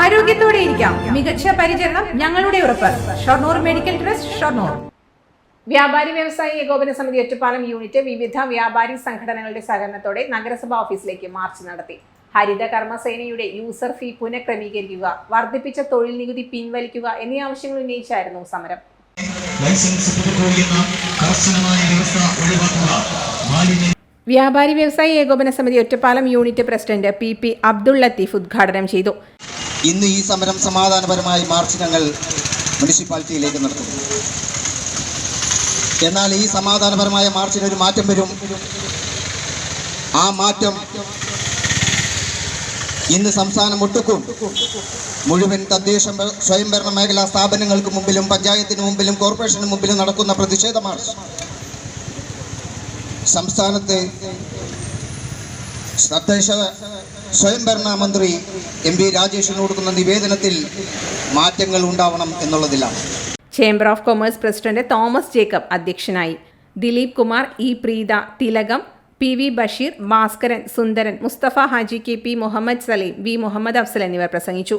ആരോഗ്യത്തോടെ ഇരിക്കാം. മികച്ച പരിചരണം ഞങ്ങളുടെ ഉറപ്പ്. Shoranur medical trust Shoranur. വ്യാപാരി വ്യവസായി ഏകോപന സമിതി ഒറ്റപ്പാലം യൂണിറ്റ് വിവിധ വ്യാപാരി സംഘടനകളുടെ സഹകരണത്തോടെ നഗരസഭാ ഓഫീസിലേക്ക് മാർച്ച് നടത്തി. ഹരിത കർമ്മസേനയുടെ യൂസർ ഫീ പുനഃക്രമീകരിക്കുക വർദ്ധിപ്പിച്ച തൊഴിൽ നികുതി പിൻവലിക്കുക എന്നീ ആവശ്യങ്ങൾ ഉന്നയിച്ചായിരുന്നു സമരം. ലൈസൻസ് പുതുക്കുകയെന്ന കർശനമായ വ്യവസ്ഥ ഒഴിവാക്കുക. വ്യാപാരി വ്യവസായി ഏകോപന സമിതി Ottapalam unit president P P Abdul Latheef ഉദ്ഘാടനം ചെയ്തു. ഇന്ന് ഈ സമരം സമാധാനപരമായി മാർച്ച് ഞങ്ങൾ മുനിസിപ്പാലിറ്റിയിലേക്ക് നടത്തുന്നു എന്നാൽ ഈ സമാധാനപരമായ മാർച്ചിന് ഒരു മാറ്റം വരും. ആ മാറ്റം ഇന്ന് സംസ്ഥാനം ഒട്ടുക്കും. മുഴുവൻ തദ്ദേശ സ്വയംഭരണ മേഖലാ സ്ഥാപനങ്ങൾക്ക് മുമ്പിലും പഞ്ചായത്തിന് മുമ്പിലും കോർപ്പറേഷന് മുമ്പിലും നടക്കുന്ന പ്രതിഷേധ മാർച്ച് സംസ്ഥാനത്തെ തദ്ദേശ സ്വയംഭരണ മന്ത്രി എം വി രാജേഷിന് കൊടുക്കുന്ന നിവേദനത്തിൽ മാറ്റങ്ങൾ ഉണ്ടാവണം എന്നുള്ളതിലാണ്. Chamber of commerce president Thomas Jacob അധ്യക്ഷനായി. Dileep Kumar E Preetha Thilakam P V Basheer Bhaskaran Sundaran Musthafa Haji K P Muhammad Saleem V Muhammad Afsal എന്നിവർ പ്രസംഗിച്ചു.